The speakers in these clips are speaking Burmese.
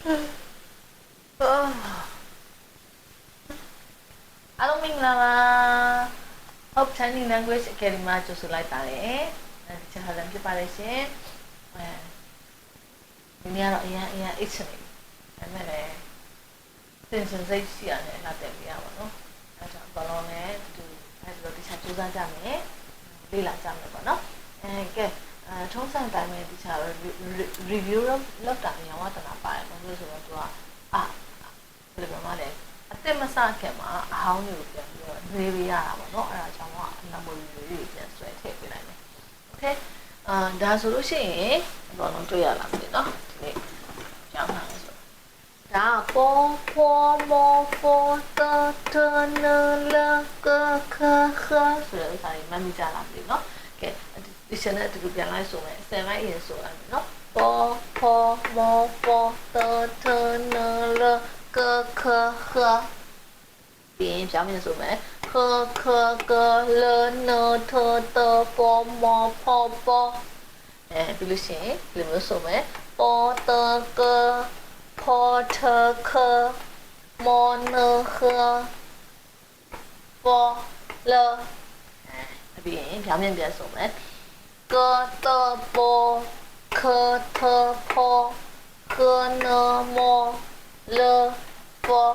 အားလုံးမင်္ဂလာပါ Hope Chinese Language Academy မှာကြိုဆိုလိုက်ပါတယ်အဲဒီချက်ဟာလည်းဖြစ်ပါတယ်ရှင်အဲဒီနေ့ကတော့အရင်အရင်အိတ်ချင်နေဒါပေမဲ့လည်းသင်ချင်စိတ်ရှိရတယ်လာတက်ပြရပါတော့အဲဒါဘလုံးနဲ့ဒီအဲဒီလိုတခြားစူးစမ်းကြမယ်လေ့လာကြမယ်ပေါ့နော်အဲကဲ အဲထုံးစံတိုင်းပဲတခြား review လောက်တာရောဝတနာပါတယ်ဘာလို့လဲဆိုတော့သူကအာဘယ်လိုပြောမလဲအစ်မစခင်မှာအဟောင်းတွေကိုပြန်ပြီးတော့နေပေးရတာပေါ့နော်အဲ့ဒါကြောင့်ကအနမောရီတွေပြန်ဆွဲထည့်ပေးလိုက်မယ်โอเคအာဒါဆိုလို့ရှိရင်ဘောလုံးတွေ့ရလာပြီเนาะဒီနေ့ကြောင်းလာဆိုဒါပေါ်ပေါ်မောပေါ်တတနလကခခဆိုတဲ့စာရေးမှတ်မိကြလားမသိဘူးเนาะကဲ ဒီချန်နဲ့အတူတူပြန်လိုက်ဆိုမယ်ဆယ်ပိုင်းအရင်ဆိုရမယ်နော်ပေါ်ပေါ်မောပေါ်တထနလကခခပြီးရင်ပြောင်းပြန်ဆိုမယ်ခခကလနထတပေါ်မောပေါ်ပေါ်အဲပြီးလို့ရှိရင်ဒီလိုမျိုးဆိုမယ်ပေါ်တကပေါ်တခမောနခပေါ်လပြီးရင်ပြောင်းပြန်ပြန်ဆိုမယ် ကတပေါ်ခထပေါ်ခနမောလပေါ်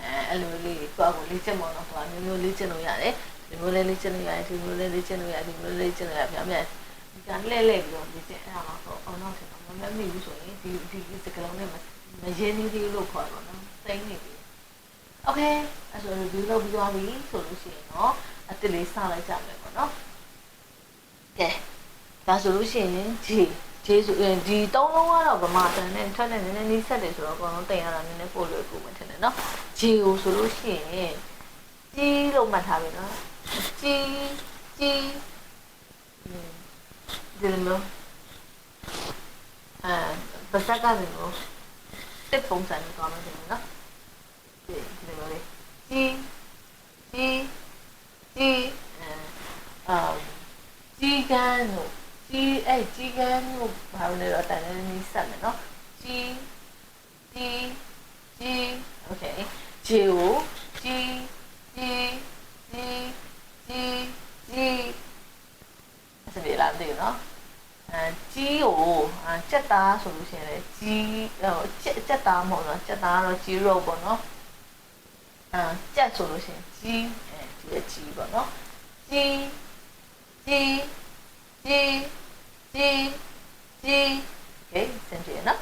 အဲအဲ့လိုလေးကိုယ့်ကိုလေ့ကျင့်မအောင်တော့မျိုးမျိုးလေ့ကျင့်လို့ရတယ်ဒီမျိုးလေးလေ့ကျင့်လို့ရတယ်ဒီမျိုးလေးလေ့ကျင့်လို့ရတယ်ဒီမျိုးလေးလေ့ကျင့်လို့ရပြောင်းပြန်ဒီကလှည့်လှည့်ပြီးတော့လေ့ကျင့်အဲ့ဒါတော့အောင်တော့တယ်မမမိဘူးဆိုရင်ဒီဒီစကလုံးနဲ့မမရင်းနေသေးလို့ခေါ်တော့နော်သိနေပြီโอเคအဲ့ဆို review လုပ်ပြီးသွားပြီဆိုလို့ရှိရင်တော့အတစ်လေးစလိုက်ကြမယ်ပေါ့နော်ကဲ ဒါဆိုလို့ရှိရင်ဂျီဂျေဆိုရင်ဒီသုံးလုံးကတော့ဗမာတန်နဲ့ထွက်တဲ့နည်းနည်းနီးစက်တယ်ဆိုတော့အကုန်လုံးတင်ရတာနည်းနည်းပို့လို့ကိုမှထင်တယ်နော်ဂျီကိုဆိုလို့ရှိရင်ကြီးလို့မှတ်ထားပြီနော်ကြီးကြီးဒီလိုမျိုးအဲပါစက်ကလည်းမျိုးတစ်ပုံစံနဲ့သွားမယ်ဒီနော်ဒီဒီလိုလေးကြီးကြီးကြီးအဲအာကြီးကန်းတို့ ကြီးအဲ့ကြီးကန်းကိုဘာလို့လဲတော့တန်လေးလေးဆက်မယ်နော်ကြီးကြီးကြီး okay ဂျေကိုကြီးကြီးကြီးကြီးကြီးအဲ့ဒါလေးလာတယ်နော်အဲကြီးကိုအဲကြက်သားဆိုလို့ရှိရင်လေကြီးဟိုကြက်ကြက်သားမဟုတ်တော့ကြက်သားကတော့ကြီးရုပ်ပေါ့နော်အဲကြက်ဆိုလို့ရှိရင်ကြီးအဲဒီကြီးပေါ့နော်ကြီးကြီးကြီး G G ကဲစင်ပြေနော်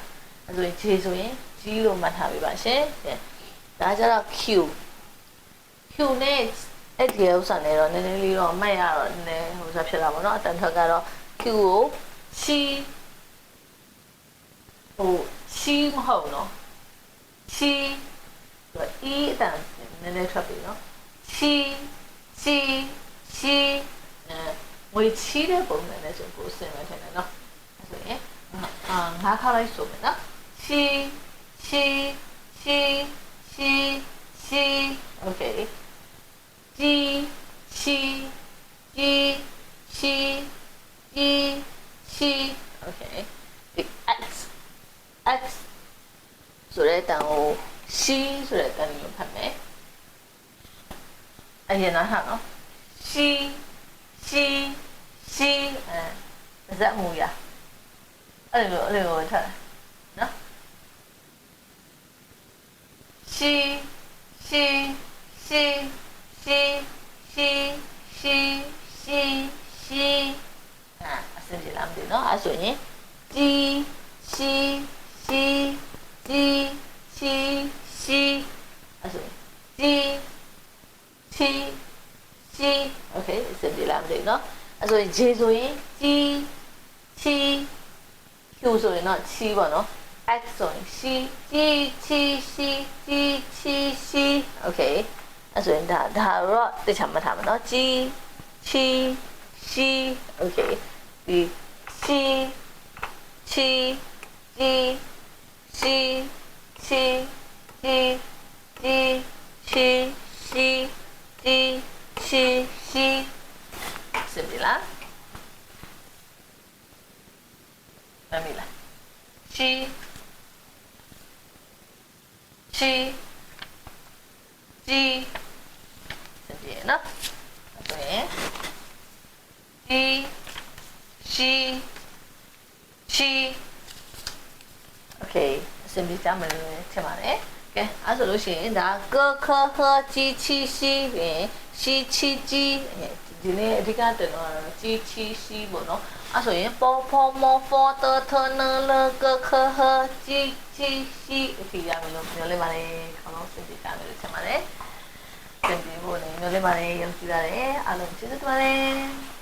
အဲဆိုရင် G ဆိုရင် G လို့မှတ်ထားပေးပါရှင်ကဲဒါကြတော့ Q Q နဲ့အဲ့ဒီဥစ္စာနဲ့တော့နည်းနည်းလေးတော့မှတ်ရတော့နည်းနည်းဟိုစားဖြစ်တာပေါ့နော်အတန်ထွက်ကတော့ Q ကို she ဟို she မဟုတ်နော် she ဆိုတော့ e အတန်နည်းနည်းထွက်ပြီနော် she she she အဲငွေချီတဲ့ပုံစံနဲ့ဆိုကိုစင်မယ်ထင်တယ်နော်အဲဆိုရင်အာငါးခါလိုက်ဆိုမယ်နော်ချီချီချီချီချီ okay ကြီးချီကြီးချီကြီးချီ okay ဒီ x x ဆိုတဲ့တန်ကို c ဆိုတဲ့တန်ကိုဖတ်မယ်အရင်ကဟာနော် c c c အဲဇက်မူရအဲ့လိုအဲ့လိုထပ်နော် c c c ရှိရှိရှိရှိရှိအာအစင်ကြလားမသိနော်အဲ့ဆိုရင်ជីရှိရှိជីရှိရှိအဲ့ဆိုရင်ជីရှိရှိโอเคအစင်ကြလားမသိနော် အဲဆိုရင်ဂျေဆိုရင်ကြီးချီ Q ဆိုရင်တော့ချီပေါ့နော် X ဆိုရင်ရှိကြီးချီရှိကြီးချီရှိ Okay အဲဆိုရင်ဒါဒါတော့တခြားမထားဘူးနော်ကြီးချီရှိ Okay ဒီချီချီကြီးချီချီကြီးကြီးချီရှိကြီးကြီးချီ လားမမီလားချ chi chi ji စပြည့်နော်ဆိုရင် ji shi chi okay အစင်ပြေကြမယ်လို့ထင်ပါတယ်ကဲအဲ့ဆိုလို့ရှိရင်ဒါကခဟជីချီရှိပြင်ရှိချီကြီး ဒီနေ့အဓိကတင်တော့ជីချီရှိပေါ့နော်အဲ့ဆိုရင်ပေါ်ပေါ်မောဖောတထနလကခဟជីချီရှိအထီရမယ်လို့ပြောလိုက်ပါတယ်ခေါင်းလုံးစင်ပြေကြမယ်လို့ထင်ပါတယ်စင်ပြေဖို့လည်းပြောလိုက်ပါတယ်ယုံကြည်ပါတယ်အားလုံးကျေးဇူးတင်ပါတယ်